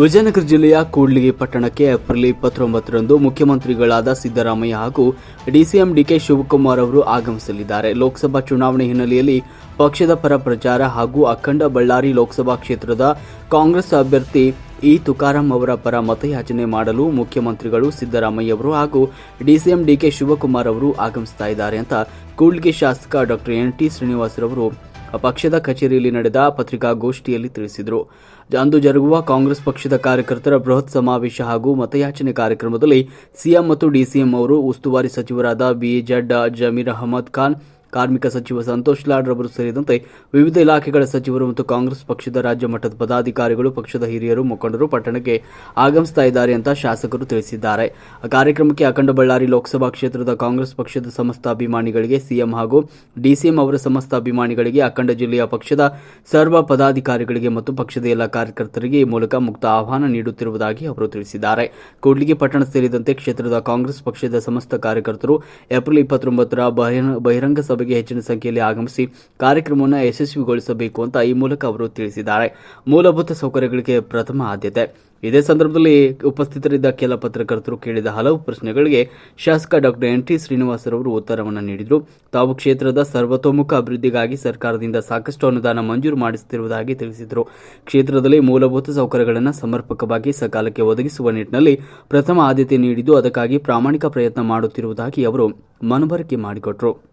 ವಿಜಯನಗರ ಜಿಲ್ಲೆಯ ಕೂಡ್ಲಿಗಿ ಪಟ್ಟಣಕ್ಕೆ ಏಪ್ರಿಲ್ ಇಪ್ಪತ್ತೊಂಬತ್ತರಂದು ಮುಖ್ಯಮಂತ್ರಿಗಳಾದ ಸಿದ್ದರಾಮಯ್ಯ ಹಾಗೂ ಡಿಸಿಎಂ ಡಿಕೆ ಶಿವಕುಮಾರ್ ಅವರು ಆಗಮಿಸಲಿದ್ದಾರೆ. ಲೋಕಸಭಾ ಚುನಾವಣೆ ಹಿನ್ನೆಲೆಯಲ್ಲಿ ಪಕ್ಷದ ಪರ ಪ್ರಚಾರ ಹಾಗೂ ಅಖಂಡ ಬಳ್ಳಾರಿ ಲೋಕಸಭಾ ಕ್ಷೇತ್ರದ ಕಾಂಗ್ರೆಸ್ ಅಭ್ಯರ್ಥಿ ಇ ತುಕಾರಾಂ ಅವರ ಪರ ಮತಯಾಚನೆ ಮಾಡಲು ಮುಖ್ಯಮಂತ್ರಿಗಳು ಸಿದ್ದರಾಮಯ್ಯ ಅವರು ಹಾಗೂ ಡಿಸಿಎಂ ಡಿಕೆ ಶಿವಕುಮಾರ್ ಅವರು ಆಗಮಿಸ್ತಾ ಇದ್ದಾರೆ ಅಂತ ಕೂಡ್ಲಿಗಿ ಶಾಸಕ ಡಾಕ್ಟರ್ ಎನ್ ಟಿ ಶ್ರೀನಿವಾಸರವರು ಪಕ್ಷದ ಕಚೇರಿಯಲ್ಲಿ ನಡೆದ ಪತ್ರಿಕಾಗೋಷ್ಠಿಯಲ್ಲಿ ತಿಳಿಸಿದರು. ಅಂದು ಜರುಗುವ ಕಾಂಗ್ರೆಸ್ ಪಕ್ಷದ ಕಾರ್ಯಕರ್ತರ ಬೃಹತ್ ಸಮಾವೇಶ ಹಾಗೂ ಮತಯಾಚನೆ ಕಾರ್ಯಕ್ರಮದಲ್ಲಿ ಸಿಎಂ ಮತ್ತು ಡಿಸಿಎಂ ಅವರು ಉಸ್ತುವಾರಿ ಸಚಿವರಾದ ಬಿಜೆಡ್ ಜಮೀರ್ ಅಹಮದ್ ಖಾನ್ ಕಾರ್ಮಿಕ ಸಚಿವ ಸಂತೋಷ್ ಲಾಡ್ ರವರು ಸೇರಿದಂತೆ ವಿವಿಧ ಇಲಾಖೆಗಳ ಸಚಿವರು ಮತ್ತು ಕಾಂಗ್ರೆಸ್ ಪಕ್ಷದ ರಾಜ್ಯ ಮಟ್ಟದ ಪದಾಧಿಕಾರಿಗಳು, ಪಕ್ಷದ ಹಿರಿಯರು, ಮುಖಂಡರು ಪಟ್ಟಣಕ್ಕೆ ಆಗಮಿಸ್ತಾ ಇದ್ದಾರೆ ಅಂತ ಶಾಸಕರು ತಿಳಿಸಿದ್ದಾರೆ. ಕಾರ್ಯಕ್ರಮಕ್ಕೆ ಅಖಂಡ ಬಳ್ಳಾರಿ ಲೋಕಸಭಾ ಕ್ಷೇತ್ರದ ಕಾಂಗ್ರೆಸ್ ಪಕ್ಷದ ಸಮಸ್ತ ಅಭಿಮಾನಿಗಳಿಗೆ ಸಿಎಂ ಹಾಗೂ ಡಿಸಿಎಂ ಅವರ ಸಮಸ್ತ ಅಭಿಮಾನಿಗಳಿಗೆ, ಅಖಂಡ ಜಿಲ್ಲೆಯ ಪಕ್ಷದ ಸರ್ವ ಪದಾಧಿಕಾರಿಗಳಿಗೆ ಮತ್ತು ಪಕ್ಷದ ಎಲ್ಲ ಕಾರ್ಯಕರ್ತರಿಗೆ ಈ ಮೂಲಕ ಮುಕ್ತ ಆಹ್ವಾನ ನೀಡುತ್ತಿರುವುದಾಗಿ ಅವರು ತಿಳಿಸಿದ್ದಾರೆ. ಕೂಡ್ಲಿಗೆ ಪಟ್ಟಣ ಸೇರಿದಂತೆ ಕ್ಷೇತ್ರದ ಕಾಂಗ್ರೆಸ್ ಪಕ್ಷದ ಸಮಸ್ತ ಕಾರ್ಯಕರ್ತರು ಏಪ್ರಿಲ್ ಇಪ್ಪತ್ತೊಂಬತ್ತರ ಬಹಿರಂಗ ಬಹಿರಂಗ ಸಭೆಗೆ ಹೆಚ್ಚಿನ ಸಂಖ್ಯೆಯಲ್ಲಿ ಆಗಮಿಸಿ ಕಾರ್ಯಕ್ರಮವನ್ನು ಯಶಸ್ವಿಗೊಳಿಸಬೇಕು ಅಂತ ಈ ಮೂಲಕ ಅವರು ತಿಳಿಸಿದ್ದಾರೆ. ಮೂಲಭೂತ ಸೌಕರ್ಯಗಳಿಗೆ ಪ್ರಥಮ ಆದ್ಯತೆ. ಇದೇ ಸಂದರ್ಭದಲ್ಲಿ ಉಪಸ್ಥಿತರಿದ್ದ ಕೆಲ ಪತ್ರಕರ್ತರು ಕೇಳಿದ ಹಲವು ಪ್ರಶ್ನೆಗಳಿಗೆ ಶಾಸಕ ಡಾಕ್ಟರ್ ಎನ್. ಟಿ. ಶ್ರೀನಿವಾಸರವರು ಉತ್ತರವನ್ನು ನೀಡಿದರು. ತಾವು ಕ್ಷೇತ್ರದ ಸರ್ವತೋಮುಖ ಅಭಿವೃದ್ಧಿಗಾಗಿ ಸರ್ಕಾರದಿಂದ ಸಾಕಷ್ಟು ಅನುದಾನ ಮಂಜೂರು ಮಾಡಿಸುತ್ತಿರುವುದಾಗಿ ತಿಳಿಸಿದರು. ಕ್ಷೇತ್ರದಲ್ಲಿ ಮೂಲಭೂತ ಸೌಕರ್ಯಗಳನ್ನು ಸಮರ್ಪಕವಾಗಿ ಸಕಾಲಕ್ಕೆ ಒದಗಿಸುವ ನಿಟ್ಟಿನಲ್ಲಿ ಪ್ರಥಮ ಆದ್ಯತೆ ನೀಡಿದ್ದು, ಅದಕ್ಕಾಗಿ ಪ್ರಾಮಾಣಿಕ ಪ್ರಯತ್ನ ಮಾಡುತ್ತಿರುವುದಾಗಿ ಅವರು ಮನವರಿಕೆ ಮಾಡಿಕೊಟ್ರು.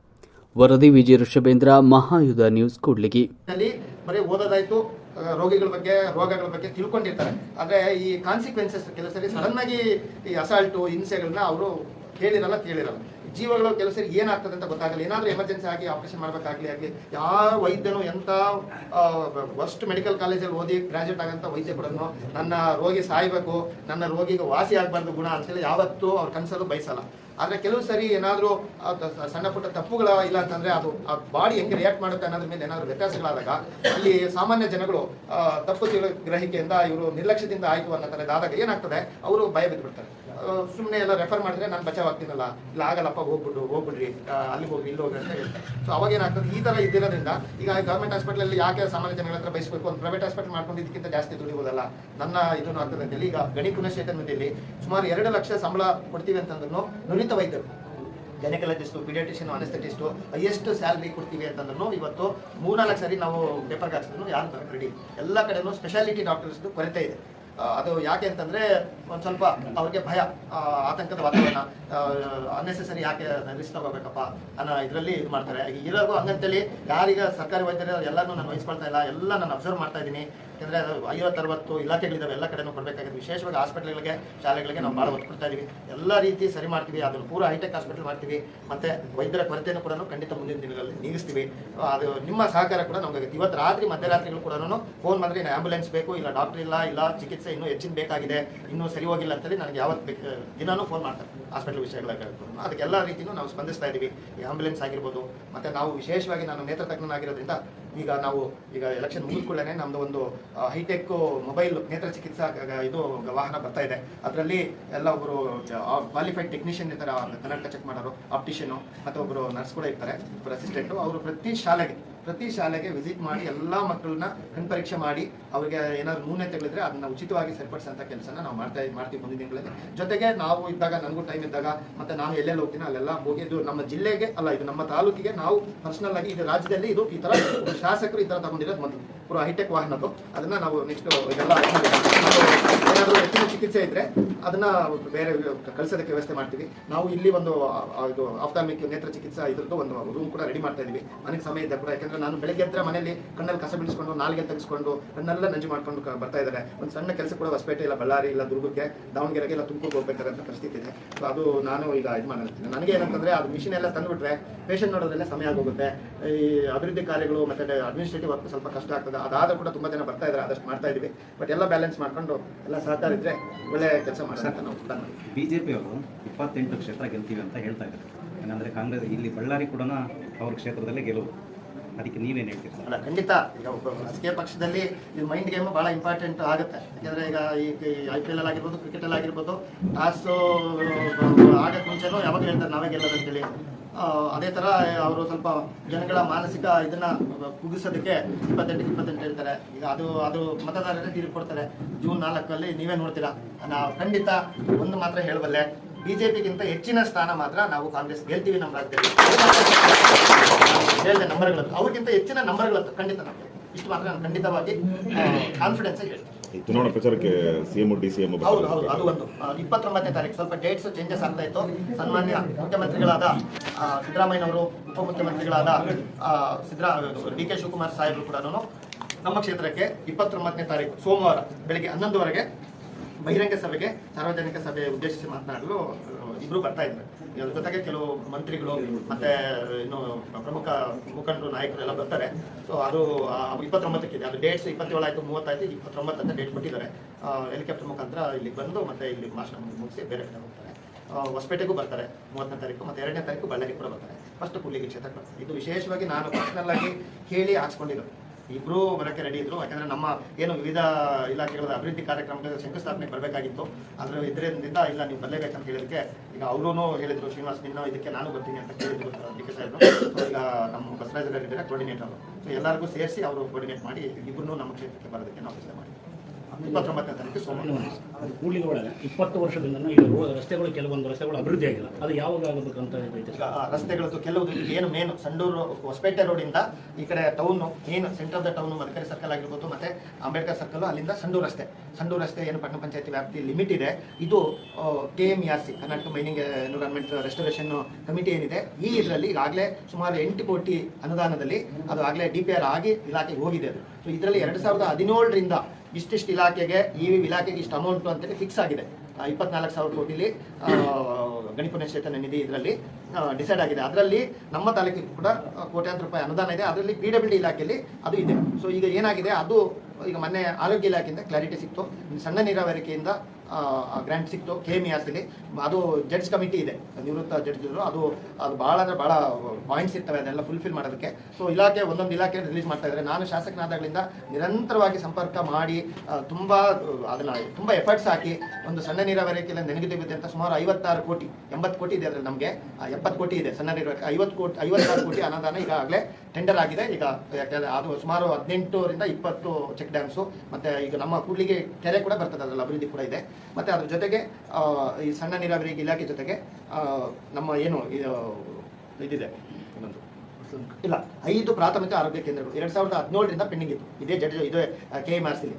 ವರದಿ ವಿಜಯ ಋಷಭೇಂದ್ರ ಮಹಾಯುಧ ನ್ಯೂಸ್ ಕೂಡ್ಲಿಗಿ. ಬರೀ ಓದೋದಾಯ್ತು ರೋಗಿಗಳ ಬಗ್ಗೆ, ರೋಗಗಳ ಬಗ್ಗೆ ತಿಳ್ಕೊಂಡಿರ್ತಾರೆ. ಆದ್ರೆ ಈ ಕಾನ್ಸಿಕ್ವೆನ್ಸಸ್ ಕೆಲವು ಸಡನ್ ಆಗಿ ಈ ಅಸಾಲ್ಟು ಹಿಂಸೆಗಳನ್ನ ಅವರು ಕೇಳಿರಲ್ಲ ಕೇಳಿರಲ್ಲ ಜೀವಗಳು ಕೆಲವು ಸರಿ ಏನಾಗ್ತದೆ ಅಂತ ಗೊತ್ತಾಗಲ್ಲ. ಏನಾದ್ರೂ ಎಮರ್ಜೆನ್ಸಿ ಆಗಿ ಆಪರೇಷನ್ ಮಾಡ್ಬೇಕಾಗ್ಲಿ, ಆಗಲಿ, ಯಾವ ವೈದ್ಯನು ಎಂತ ಫಸ್ಟ್ ಮೆಡಿಕಲ್ ಕಾಲೇಜಲ್ಲಿ ಓದಿ ಗ್ರಾಜುಯೇಟ್ ಆಗಂತ ವೈದ್ಯ ಕೂಡ ನನ್ನ ರೋಗಿ ಸಾಯ್ಬೇಕು, ನನ್ನ ರೋಗಿಗೆ ವಾಸಿ ಆಗಬಾರ್ದು ಗುಣ ಅಂತೇಳಿ ಯಾವತ್ತೂ ಅವ್ರ ಕನಸಲ್ಲೂ ಬಯಸಲ್ಲ. ಆದ್ರೆ ಕೆಲವು ಸರಿ ಏನಾದರೂ ಸಣ್ಣ ಪುಟ್ಟ ತಪ್ಪುಗಳ ಇಲ್ಲ ಅಂತಂದ್ರೆ ಅದು ಆ ಬಾಡಿ ಹೆಂಗೆ ರಿಯಾಕ್ಟ್ ಮಾಡುತ್ತೆ ಅನ್ನೋದ್ರ ಮೇಲೆ ಏನಾದರೂ ವ್ಯತ್ಯಾಸಗಳಾದಾಗ, ಅಲ್ಲಿ ಸಾಮಾನ್ಯ ಜನಗಳು ತಪ್ಪು ತಿಳಿ ಗ್ರಹಿಕೆಯಿಂದ ಇವರು ನಿರ್ಲಕ್ಷ್ಯದಿಂದ ಆಯ್ತು ಅನ್ನೋ ಥರದ್ದಾದಾಗ ಏನಾಗ್ತದೆ? ಅವರು ಭಯ ಬಿದ್ದುಬಿಡ್ತಾರೆ ಸುಮ್ಮನೆ ಎಲ್ಲ ರೆಫರ್ ಮಾಡಿದ್ರೆ ನಾನು ಬಚಾವ್ ಆಗ್ತೀನಲ್ಲ ಇಲ್ಲ ಆಗಲ್ಲಪ್ಪ, ಹೋಗ್ಬಿಡು, ಹೋಗ್ಬಿಡ್ರಿ ಅಲ್ಲಿ ಹೋಗಿ ಇಲ್ಲಿ ಹೋಗಿ ಅಂತ ಹೇಳಿ. ಸೊ ಅವಾಗ ಏನಾಗ್ತದೆ, ಈ ಥರ ಇದ್ದಿರೋದ್ರಿಂದ ಈಗ ಗೌರ್ಮೆಂಟ್ ಹಾಸ್ಪಿಟಲಲ್ಲಿ ಯಾಕೆ ಸಾಮಾನ್ಯ ಜನಗಳ ಹತ್ರ ಬಯಸಬೇಕು ಒಂದು ಪ್ರೈವೇಟ್ ಹಾಸ್ಪಿಟಲ್ ಮಾಡ್ಕೊಂಡು ಇದಕ್ಕಿಂತ ಜಾಸ್ತಿ ದುಡಿಬೋದಲ್ಲ? ನನ್ನ ಇದನ್ನು ಆಗ್ತದೆ ಅಂತೇಳಿ ಈಗ ಗಣಿ ಪುನಶ್ಚೇತನದಲ್ಲಿ ಸುಮಾರು ಎರಡು ಲಕ್ಷ ಸಂಬಳ ಕೊಡ್ತೀವಿ ಅಂತಂದ್ರೂ ನುರಿತ ವೈದ್ಯರು. ಗೈನಕಾಲಜಿಸ್ಟು ಪೀಡಿಯಾಟಿಷಿಯನ್ ಅನೆಸ್ಥೆಟಿಸ್ಟು ಎಷ್ಟು ಸ್ಯಾಲ್ರಿ ಕೊಡ್ತೀವಿ ಅಂತಂದ್ರೂ ಇವತ್ತು ಮೂರ್ನಾಲ್ಕು ಸರಿ ನಾವು ಪೇಪರ್ಗೆ ಹಾಕ್ಸಿದ್ರು, ಯಾರು ರೆಡಿ ಎಲ್ಲ ಕಡೆನೂ ಸ್ಪೆಷಾಲಿಟಿ ಡಾಕ್ಟರ್ಸ್ದು ಕೊರತೆ ಇದೆ. ಅದು ಯಾಕೆ ಅಂತಂದ್ರೆ ಒಂದು ಸ್ವಲ್ಪ ಅವ್ರಿಗೆ ಭಯ ಆತಂಕದ ವಾತಾವರಣ ಅನ್ನೆಸೆಸರಿ ಯಾಕೆ ರಿಸ್ಕ್ ತಗೋಬೇಕಪ್ಪ ಅನ್ನೋ ಇದರಲ್ಲಿ ಇದು ಮಾಡ್ತಾರೆ. ಈಗ ಇರೋರ್ಗು ಹಂಗಂತೇಳಿ ಯಾರೀಗ ಸರ್ಕಾರಿ ವೈದ್ಯರು ಎಲ್ಲರೂ ನಾನು ವಹಿಸ್ಕೊಳ್ತಾ ಇಲ್ಲ, ಎಲ್ಲ ನಾನು ಅಬ್ಸರ್ವ್ ಮಾಡ್ತಾ ಇದ್ದೀನಿ ಯಾಕಂದ್ರೆ ಐವತ್ತು ಅರವತ್ತು ಇಲಾಖೆಗಳಿದಾವೆ ಎಲ್ಲ ಕಡೆನೂ ಕೊಡಬೇಕಾಗಿದೆ ವಿಶೇಷವಾಗಿ ಹಾಸ್ಪಿಟಲ್ಗಳಿಗೆ, ಶಾಲೆಗಳಿಗೆ ನಾವು ಭಾಳ ಒತ್ತು ಇದೀವಿ. ಎಲ್ಲ ರೀತಿ ಸರಿ ಮಾಡ್ತೀವಿ. ಅದನ್ನು ಪೂರ ಹೈಟೆಕ್ ಹಾಸ್ಪಿಟಲ್ ಮಾಡ್ತೀವಿ. ಮತ್ತೆ ವೈದ್ಯರ ಕೊರತೆಯನ್ನು ಕೂಡ ಖಂಡಿತ ಮುಂದಿನ ದಿನಗಳಲ್ಲಿ ನೀಗಿಸ್ತೀವಿ. ಅದು ನಿಮ್ಮ ಸಹಕಾರ ಕೂಡ ನಮಗೆ. ಇವತ್ತು ರಾತ್ರಿ ಮಧ್ಯರಾತ್ರಿಗಳು ಕೂಡ ಫೋನ್ ಮಾಡಿದ್ರೆ ಇನ್ನು ಆಂಬುಲೆನ್ಸ್ ಬೇಕು, ಇಲ್ಲ ಡಾಕ್ಟರ್ ಇಲ್ಲ ಇಲ್ಲ ಚಿಕಿತ್ಸೆ ಇನ್ನೂ ಹೆಚ್ಚಿನ ಬೇಕಾಗಿದೆ, ಇನ್ನೂ ಸರಿ ಹೋಗಿಲ್ಲ ಅಂತೇಳಿ ನನಗೆ ಯಾವತ್ತು ಬೇಕು ದಿನಾನೂ ಫೋನ್ ಮಾಡ್ತಾರೆ. ಹಾಸ್ಪಿಟಲ್ ವಿಷಯಗಳ ಅದಕ್ಕೆಲ್ಲ ರೀತಿಯೂ ನಾವು ಸ್ಪಂದಿಸ್ತಾ ಇದ್ದೀವಿ ಈ ಆಂಬುಲೆನ್ಸ್ ಆಗಿರ್ಬೋದು, ಮತ್ತೆ ನಾವು ವಿಶೇಷವಾಗಿ ನಾನು ನೇತ್ರ ತಜ್ಞನಾಗಿರೋದ್ರಿಂದ ಈಗ ನಾವು ಈಗ ಎಲೆಕ್ಷನ್ ಮುಗಿದ ಕೂಡಲೇ ನಮ್ದು ಒಂದು ಹೈಟೆಕ್ ಮೊಬೈಲ್ ನೇತ್ರ ಚಿಕಿತ್ಸಾ ಇದು ವಾಹನ ಬರ್ತಾ ಇದೆ. ಅದರಲ್ಲಿ ಎಲ್ಲ ಒಬ್ಬರು ಕ್ವಾಲಿಫೈಡ್ ಟೆಕ್ನಿಷಿಯನ್ ಇರ್ತಾರೆ ಕನ್ನಡಕ ಚೆಕ್ ಮಾಡೋರು ಆಪ್ಟಿಷಿಯನು ಮತ್ತೆ ಒಬ್ಬರು ನರ್ಸ್ ಕೂಡ ಇರ್ತಾರೆ ಒಬ್ಬರು ಅಸಿಸ್ಟೆಂಟು ಅವರು ಪ್ರತಿ ಶಾಲೆಗೆ ಪ್ರತಿ ಶಾಲೆಗೆ ವಿಸಿಟ್ ಮಾಡಿ ಎಲ್ಲ ಮಕ್ಕಳನ್ನ ಕಣ್ ಪರೀಕ್ಷೆ ಮಾಡಿ ಅವ್ರಿಗೆ ಏನಾದ್ರು ನ್ಯೂನತೆಗಳಿದ್ರೆ ಅದನ್ನ ಉಚಿತವಾಗಿ ಸರಿಪಡಿಸಂತ ಕೆಲಸನ ನಾವು ಮಾಡ್ತಾ ಮಾಡ್ತೀವಿ ಮುಂದಿನ ದಿನಗಳಲ್ಲಿ ಜೊತೆಗೆ ನಾವು ಇದ್ದಾಗ ನನಗೂ ಟೈಮ್ ಇದ್ದಾಗ ಮತ್ತೆ ನಾನು ಎಲ್ಲೆಲ್ಲಿ ಹೋಗ್ತೀನಿ ಅಲ್ಲೆಲ್ಲ ಹೋಗಿ ಇದು ನಮ್ಮ ಜಿಲ್ಲೆಗೆ ಅಲ್ಲ ಇದು ನಮ್ಮ ತಾಲೂಕಿಗೆ ನಾವು ಪರ್ಸನಲ್ ಆಗಿ ಇದು ರಾಜ್ಯದಲ್ಲಿ ಇದು ಈ ತರ ಶಾಸಕರು ಈ ತರ ತಗೊಂಡಿರೋದು ಪೂರ ಹೈಟೆಕ್ ವಾಹನದ್ದು. ಅದನ್ನ ನಾವು ನೆಕ್ಸ್ಟ್ ಇದೆಲ್ಲ ಏನಾದ್ರು ಹೆಚ್ಚಿನ ಚಿಕಿತ್ಸೆ ಇದ್ದರೆ ಅದನ್ನು ಬೇರೆ ಕಳಿಸೋದಕ್ಕೆ ವ್ಯವಸ್ಥೆ ಮಾಡ್ತೀವಿ. ನಾವು ಇಲ್ಲಿ ಒಂದು ಇದು ಆಫ್ತಾಮಿಕ್ ನೇತ್ರ ಚಿಕಿತ್ಸಾ ಇದ್ರದ್ದು ಒಂದು ರೂಮ್ ಕೂಡ ರೆಡಿ ಮಾಡ್ತಾ ಇದ್ದೀವಿ ನನಗೆ ಸಮಯ ಇದೆ ಕೂಡ, ಯಾಕಂದರೆ ನಾನು ಬೆಳಗ್ಗೆ ಎದ್ದರೆ ಮನೆಯಲ್ಲಿ ಕಣ್ಣಲ್ಲಿ ಕಸ ಬಿಡಿಸ್ಕೊಂಡು ನಾಲ್ಗೆ ತೆಗೆಸ್ಕೊಂಡು, ಕಣ್ಣೆಲ್ಲ ನಂಜು ಮಾಡ್ಕೊಂಡು ಬರ್ತಾ ಇದ್ದಾರೆ. ಒಂದು ಸಣ್ಣ ಕೆಲಸ ಕೂಡ ಹೊಸಪೇಟೆ ಇಲ್ಲ ಬಳ್ಳಾರಿ ಇಲ್ಲ ದುರ್ಗಕ್ಕೆ, ದಾವಣಗೆರೆಗೆ ಇಲ್ಲ ತುಮಕೂರು ಹೋಗ್ಬೇಕಾದಂಥ ಪರಿಸ್ಥಿತಿ ಇದೆ. ಸೊ ಅದು ನಾನು ಈಗ ಇದು ಮಾಡ್ತೀನಿ ನನಗೆ ಏನಂತಂದರೆ ಅದು ಮಿಷಿನ್ ಎಲ್ಲ ತಂದುಬಿಟ್ರೆ ಪೇಷಂಟ್ ನೋಡೋದ್ರಲ್ಲೇ ಸಮಯ ಆಗೋಗುತ್ತೆ. ಈ ಅಭಿವೃದ್ಧಿ ಕಾರ್ಯಗಳು ಮತ್ತು ಅಡ್ಮಿನಿಸ್ಟ್ರೇಟಿವ್ ವರ್ಕ್ ಸ್ವಲ್ಪ ಕಷ್ಟ ಆಗ್ತದೆ. ಅದಾದರೂ ಕೂಡ ತುಂಬ ಜನ ಬರ್ತಾ ಇದ್ದಾರೆ, ಆದಷ್ಟು ಮಾಡ್ತಾ ಇದ್ದೀವಿ ಬಟ್ ಎಲ್ಲ ಬ್ಯಾಲೆನ್ಸ್ ಮಾಡ್ಕೊಂಡು, ಎಲ್ಲ ಸಹಕಾರ ಇದ್ರೆ ಒಳ್ಳೆ ಕೆಲಸ ಮಾಡ್ತಾ ನಾವು ಪ್ಲಾನ್ ಬಿಜೆಪಿ ಅವರು ಇಪ್ಪತ್ತೆಂಟು ಕ್ಷೇತ್ರ ಗೆಲ್ತೀವಿ ಅಂತ ಹೇಳ್ತಾ ಇದ್ದಾರೆ. ಏನಂದ್ರೆ ಕಾಂಗ್ರೆಸ್ ಇಲ್ಲಿ ಬಳ್ಳಾರಿ ಕೂಡ ಅವ್ರ ಕ್ಷೇತ್ರದಲ್ಲೇ ಗೆಲುವು ಅದಕ್ಕೆ ನೀವೇನು ಹೇಳ್ತೀರಿ? ಅಲ್ಲ ಖಂಡಿತ. ಈಗ ಒಬ್ಬ ರಾಜಕೀಯ ಪಕ್ಷದಲ್ಲಿ ಇದು ಮೈಂಡ್ ಗೇಮ್ ಭಾಳ ಇಂಪಾರ್ಟೆಂಟ್ ಆಗುತ್ತೆ. ಯಾಕಂದ್ರೆ ಈಗ ಈ ಐ ಪಿ ಎಲ್ ಅಲ್ಲಿ ಆಗಿರ್ಬೋದು ಕ್ರಿಕೆಟ್ ಅಲ್ಲಿ ಆಗಿರ್ಬೋದು ಟಾಸ್ ಆಗಕ್ಕೆ ಮುಂಚೆನೂ ಯಾವಾಗ ಹೇಳ್ತಾರೆ ನಾವೇ ಗೆಲ್ಲೋದು ಅಂತೇಳಿ. ಆ, ಅದೇ ಥರ ಅವರು ಸ್ವಲ್ಪ ಜನಗಳ ಮಾನಸಿಕ ಇದನ್ನ ಕುಗ್ಗಿಸೋದಕ್ಕೆ ಇಪ್ಪತ್ತೆಂಟು ಇಪ್ಪತ್ತೆಂಟು ಹೇಳ್ತಾರೆ. ಈಗ ಅದು ಅದು ಮತದಾರರೇ ತೀರ್ಪು ಕೊಡ್ತಾರೆ. ಜೂನ್ ನಾಲ್ಕಲ್ಲಿ ನೀವೇ ನೋಡ್ತೀರಾ. ನಾವು ಖಂಡಿತ ಒಂದು ಮಾತ್ರ ಹೇಳಬಲ್ಲೆ. ಬಿಜೆಪಿಗಿಂತ ಹೆಚ್ಚಿನ ಸ್ಥಾನ ಮಾತ್ರ ನಾವು ಕಾಂಗ್ರೆಸ್ ಗೆಲ್ತೀವಿ ನಮ್ಮ ರಾಜ್ಯದಲ್ಲಿ. ಹೇಳಿದೆ ನಂಬರ್ಗಳು ಅವ್ರಿಗಿಂತ ಹೆಚ್ಚಿನ ನಂಬರ್ಗಳು ಖಂಡಿತ ನಮಗೆ. ಇಷ್ಟು ಮಾತ್ರ ನಾನು ಖಂಡಿತವಾಗಿ ಕಾನ್ಫಿಡೆನ್ಸ್ ಹೇಳ್ತೀನಿ. ಚುನಾವಣಾ ಪ್ರಚಾರಕ್ಕೆ ಸಿಎಂ ಡಿ ಸಿಎಂ ಹೌದು ಹೌದು ಅದು ಒಂದು ಇಪ್ಪತ್ತೊಂಬತ್ತನೇ ತಾರೀಕು. ಸ್ವಲ್ಪ ಡೇಟ್ಸ್ ಚೇಂಜಸ್ ಆಗ್ತಾ ಇತ್ತು. ಸನ್ಮಾನ್ಯ ಮುಖ್ಯಮಂತ್ರಿಗಳಾದ ಸಿದ್ದರಾಮಯ್ಯನವರು ಉಪಮುಖ್ಯಮಂತ್ರಿಗಳಾದ ಸಿದ್ದರಾ ಡಿ ಕೆ ಶಿವಕುಮಾರ್ ಸಾಹೇಬರು ಕೂಡ ನಮ್ಮ ಕ್ಷೇತ್ರಕ್ಕೆ ಇಪ್ಪತ್ತೊಂಬತ್ತನೇ ತಾರೀಕು ಸೋಮವಾರ ಬೆಳಿಗ್ಗೆ ಹನ್ನೊಂದುವರೆಗೆ ಬಹಿರಂಗ ಸಭೆಗೆ ಸಾರ್ವಜನಿಕ ಸಭೆ ಉದ್ದೇಶಿಸಿ ಮಾತನಾಡಲು ಇಬ್ರು ಬರ್ತಾ ಇದ್ದಾರೆ ಇದ್ರ ಜೊತೆಗೆ ಕೆಲವು ಮಂತ್ರಿಗಳು ಮತ್ತೆ ಇನ್ನು ಪ್ರಮುಖ ಮುಖಂಡರು, ನಾಯಕರು ಎಲ್ಲ ಬರ್ತಾರೆ. ಸೊ ಅದು ಇಪ್ಪತ್ತೊಂಬತ್ತಕ್ಕೆ ಇಪ್ಪತ್ತೊಂಬತ್ತಕ್ಕಿದೆ ಅದು ಡೇಟ್ಸ್ ಇಪ್ಪತ್ತೇಳು ಆಯ್ತು ಮೂವತ್ತಾಯ್ತು ಇಪ್ಪತ್ತೊಂಬತ್ತು ಅಂತ ಡೇಟ್ ಕೊಟ್ಟಿದ್ದಾರೆ ಹೆಲಿಕಾಪ್ಟರ್ ಮುಖಾಂತರ ಇಲ್ಲಿಗೆ ಬಂದು ಮತ್ತೆ ಇಲ್ಲಿ ಭಾಷಣ ಮುಗಿಸಿ ಬೇರೆ ಕಡೆ ಹೋಗ್ತಾರೆ. ಹೊಸಪೇಟೆಗೂ ಬರ್ತಾರೆ. ಮೂವತ್ತನೇ ತಾರೀಕು ಮತ್ತೆ ಎರಡನೇ ತಾರೀಕು ಬಳ್ಳಾರಿ ಕೂಡ ಬರ್ತಾರೆ. ಫಸ್ಟ್ ಕ್ಷೇತ್ರಕ್ಕೆ ಬರ್ತಾರೆ. ಇದು ವಿಶೇಷವಾಗಿ ನಾನು ಪರ್ಸನಲ್ ಆಗಿ ಕೇಳಿ ಹಾಕ್ಸ್ಕೊಂಡಿರೋದು ಇಬ್ರು ಬರೋಕ್ಕೆ ರೆಡಿ ಇದ್ರು. ಯಾಕಂದರೆ ನಮ್ಮ ಏನು ವಿವಿಧ ಇಲಾಖೆಗಳ ಅಭಿವೃದ್ಧಿ ಕಾರ್ಯಕ್ರಮಗಳ ಶಂಕುಸ್ಥಾಪನೆ ಬರಬೇಕಾಗಿತ್ತು. ಅದರ ಇದ್ರಿಂದ ಇಲ್ಲ, ನೀವು ಬರಲೇಬೇಕಂತ ಹೇಳಿದಕ್ಕೆ ಈಗ ಅವರು ಹೇಳಿದ್ರು, ಶ್ರೀನಿವಾಸ್, ನಿನ್ನ ಇದಕ್ಕೆ ನಾನು ಬರ್ತೀನಿ ಅಂತ ಕೇಳಿದ್ರು ಡಿ ಕೆ ಸಾಹೇಬ್ರು ಈಗ ನಮ್ಮ ಬಸವರಾಜ್ ಇದ್ದಾರೆ ಕೋರ್ಡಿನೇಟರ್ ಸೊ ಎಲ್ಲರಿಗೂ ಸೇರಿಸಿ ಅವರು ಕೋರ್ಡಿನೇಟ್ ಮಾಡಿ ಇಬ್ಬರೂ ನಮ್ಮ ಕ್ಷೇತ್ರಕ್ಕೆ ಬರೋದಕ್ಕೆ ನಾವು ಮಾಡಿ ಇಪ್ಪತ್ತೊಂಬತ್ತನೇ ತಾರೀಕು ಸೋಮವಾರ ಅದು ಕೂಡ್ಲಿಗೆ ಒಳಗೆ. ಇಪ್ಪತ್ತು ವರ್ಷದಿಂದ ಈಗ ರಸ್ತೆಗಳು ಕೆಲವೊಂದು ರಸ್ತೆಗಳು ಅಭಿವೃದ್ಧಿ ಆಗಿಲ್ಲ. ಅದು ಯಾವಾಗ ಆಗಬೇಕು ಅಂತ ಈಗ ಆ ರಸ್ತೆಗಳದ್ದು ಕೆಲವು ಏನು ಮೇನ್ ಸಂಡೂರು ಹೊಸಪೇಟೆ ರೋಡಿಂದ ಈ ಕಡೆ town main centre of the town Madakari circle ಆಗಿರ್ಬೋದು ಮತ್ತೆ ಅಂಬೇಡ್ಕರ್ ಸರ್ಕಲ್ ಅಲ್ಲಿಂದ ಸಂಡೂರು ರಸ್ತೆ. ಸಂಡೂರು ರಸ್ತೆ ಏನು ಪಟ್ಟಣ ಪಂಚಾಯತಿ ವ್ಯಾಪ್ತಿ ಲಿಮಿಟ್ ಇದೆ. ಇದು K M R C Karnataka mining environment restoration committee ಏನಿದೆ ಈ ಇದರಲ್ಲಿ ಈಗಾಗಲೇ ಸುಮಾರು ಎಂಟು ಕೋಟಿ ಅನುದಾನದಲ್ಲಿ ಅದು ಆಗಲೇ ಡಿ ಪಿ ಆರ್ ಆಗಿ ಇಲಾಖೆಗೆ ಹೋಗಿದೆ ಅದು. ಸೊ ಇದರಲ್ಲಿ ಎರಡು ಸಾವಿರದ ಹದಿನೇಳರಿಂದ ಇಷ್ಟಿಷ್ಟು ಇಲಾಖೆಗೆ, ಈ ಇಲಾಖೆಗೆ ಇಷ್ಟು ಅಮೌಂಟ್ ಅಂತೇಳಿ ಫಿಕ್ಸ್ ಆಗಿದೆ. ಇಪ್ಪತ್ನಾಲ್ಕು ಸಾವಿರ ಕೋಟಿಲಿ ಗಣಿ ಪುಣ್ಯಕ್ಷೇತ್ರ ನಿಧಿ ಇದರಲ್ಲಿ ಡಿಸೈಡ್ ಆಗಿದೆ. ಅದರಲ್ಲಿ ನಮ್ಮ ತಾಲೂಕಿಗೆ ಕೂಡ ಕೋಟ್ಯಾಂತರ ರೂಪಾಯಿ ಅನುದಾನ ಇದೆ. ಅದರಲ್ಲಿ ಪಿ ಡಬ್ಲ್ಯೂ ಡಿ ಇಲಾಖೆಯಲ್ಲಿ ಅದು ಇದೆ. ಸೊ ಈಗ ಏನಾಗಿದೆ, ಅದು ಈಗ ಮೊನ್ನೆ ಆರೋಗ್ಯ ಇಲಾಖೆಯಿಂದ ಕ್ಲಾರಿಟಿ ಸಿಕ್ತು. ಸಣ್ಣ ನೀರಾವರಿಕೆಯಿಂದ ಗ್ರ್ಯಾಂಟ್ ಸಿಕ್ತು ಕೆ ಎಂ ಅದು ಜಡ್ಜ್ ಕಮಿಟಿ ಇದೆ. ನಿವೃತ್ತ ಜಡ್ಜ್ ಅದು ಅದು ಭಾಳ ಅಂದರೆ ಭಾಳ ಪಾಯಿಂಟ್ಸ್ ಇರ್ತವೆ, ಅದೆಲ್ಲ ಫುಲ್ಫಿಲ್ ಮಾಡೋದಕ್ಕೆ. ಸೊ ಇಲಾಖೆ, ಒಂದೊಂದು ಇಲಾಖೆ ರಿಲೀಸ್ ಮಾಡ್ತಾ ಇದ್ದಾರೆ ನಾನು ಶಾಸಕನಾದಾಗಲಿಂದ ನಿರಂತರವಾಗಿ ಸಂಪರ್ಕ ಮಾಡಿ ತುಂಬ, ಅದನ್ನ, ತುಂಬ ಎಫರ್ಟ್ಸ್ ಹಾಕಿ, ಒಂದು ಸಣ್ಣ ನೀರಾವರಿಕೆಲ್ಲ ನೆನಗಿದೆ ಬಿದ್ದೆ ಅಂತ ಸುಮಾರು ಐವತ್ತಾರು ಕೋಟಿ, ಎಂಬತ್ತು ಕೋಟಿ ಇದೆ ಅದ್ರಲ್ಲಿ ನಮಗೆ. ಎಪ್ಪತ್ತು ಕೋಟಿ ಇದೆ, ಸಣ್ಣ ನೀರಾವರಿ, ಐವತ್ತು ಕೋಟಿ, ಐವತ್ತಾರು ಕೋಟಿ ಅನುದಾನ ಈಗಾಗಲೇ ಟೆಂಡರ್ ಆಗಿದೆ. ಈಗ ಅದು ಸುಮಾರು ಹದಿನೆಂಟರಿಂದ ಇಪ್ಪತ್ತು ಚೆಕ್ ಡ್ಯಾಮ್ಸು ಮತ್ತು ಈಗ ನಮ್ಮ ಕೂಡ್ಲಿಗೆ ಕೆರೆ ಕೂಡ ಬರ್ತದೆ, ಅದರಲ್ಲಿ ಅಭಿವೃದ್ಧಿ ಕೂಡ ಇದೆ. ಮತ್ತೆ ಅದ್ರ ಜೊತೆಗೆ ಈ ಸಣ್ಣ ನೀರಾವರಿ ಇಲಾಖೆ ಜೊತೆಗೆ ನಮ್ಮ ಏನು ಇದು ಇದಿದೆ. ಇನ್ನೊಂದು. ಇಲ್ಲ, ಐದು ಪ್ರಾಥಮಿಕ ಆರೋಗ್ಯ ಕೇಂದ್ರಗಳು. ಎರಡ್ ಸಾವಿರದ ಹದಿನೇಳರಿಂದ ಪೆಂಡಿಂಗ್ ಇತ್ತು. ಇದೇ ಜಡ್, ಇದೇ ಕೆ ಎಂ ಆರ್ ಸಿ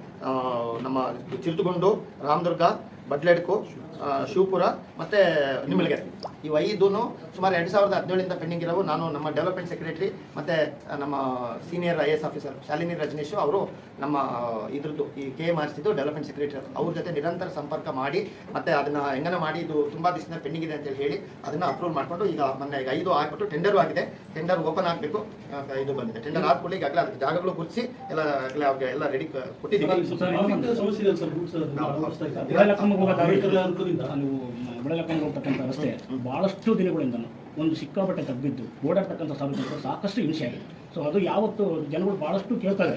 ನಮ್ಮ ಚಿರ್ತುಗೊಂಡು ರಾಮದುರ್ಗ ಬಡ್ಲೆಡ್ಕು ಶಿವಪುರ ಮತ್ತೆ ನಿಮ್ಮಲಗೆರೆ ಇವು ಐದು ಸುಮಾರು ಎರಡು ಸಾವಿರದ ಹದಿನೇಳಿಂದ ಪೆಂಡಿಂಗ್ ಇರೋವು. ನಾನು ನಮ್ಮ ಡೆವಲಪ್ಮೆಂಟ್ ಸೆಕ್ರೆಟರಿ ಮತ್ತೆ ನಮ್ಮ senior I S officer Shalini Rajneesh ಅವರು ನಮ್ಮ ಇದ್ರದ್ದು ಈ K M R development secretary ಅವ್ರ ಜೊತೆ ನಿರಂತರ ಸಂಪರ್ಕ ಮಾಡಿ ಮತ್ತೆ ಅದನ್ನ ಹೆಂಗನ ಮಾಡಿ ಇದು ತುಂಬಾ ದಿವಸದಿಂದ ಪೆಂಡಿಂಗ್ ಇದೆ ಅಂತ ಹೇಳಿ ಅದನ್ನ ಅಪ್ರೂವ್ ಮಾಡ್ಕೊಂಡು ಈಗ ಮೊನ್ನೆ ಈಗ ಐದು ಹಾಕ್ಬಿಟ್ಟು ಟೆಂಡರ್ ಆಗಿದೆ. ಟೆಂಡರ್ ಓಪನ್ ಆಗಬೇಕು. ಇದು ಬಂದಿದೆ. ಟೆಂಡರ್ ಆದ್ಮೇಲೆ ಈಗಾಗಲೇ ಅದಕ್ಕೆ ಜಾಗಗಳು ಗುರುತಿಸಿ ಎಲ್ಲ ಎಲ್ಲ ರೆಡಿ ಕೊಟ್ಟಿದ್ದೀವಿ. ಬೆಳೆಲಕ್ಕಮ್ಮಗೆ ಹೋಗೋ ದಾರಿ ರಸ್ತೆ ಬಹಳಷ್ಟು ದಿನಗಳಿಂದ ಒಂದು ಸಿಕ್ಕಾಪಟ್ಟೆ ತಗ್ಗಿದ್ದು ಓಡಾಡ್ತಕ್ಕಂಥ ಸಾಕಷ್ಟು ಹಿಂಸೆ ಆಗಿದೆ. ಸೊ ಅದು ಯಾವತ್ತು ಜನಗಳು ಬಹಳಷ್ಟು ಕೇಳ್ತಾರೆ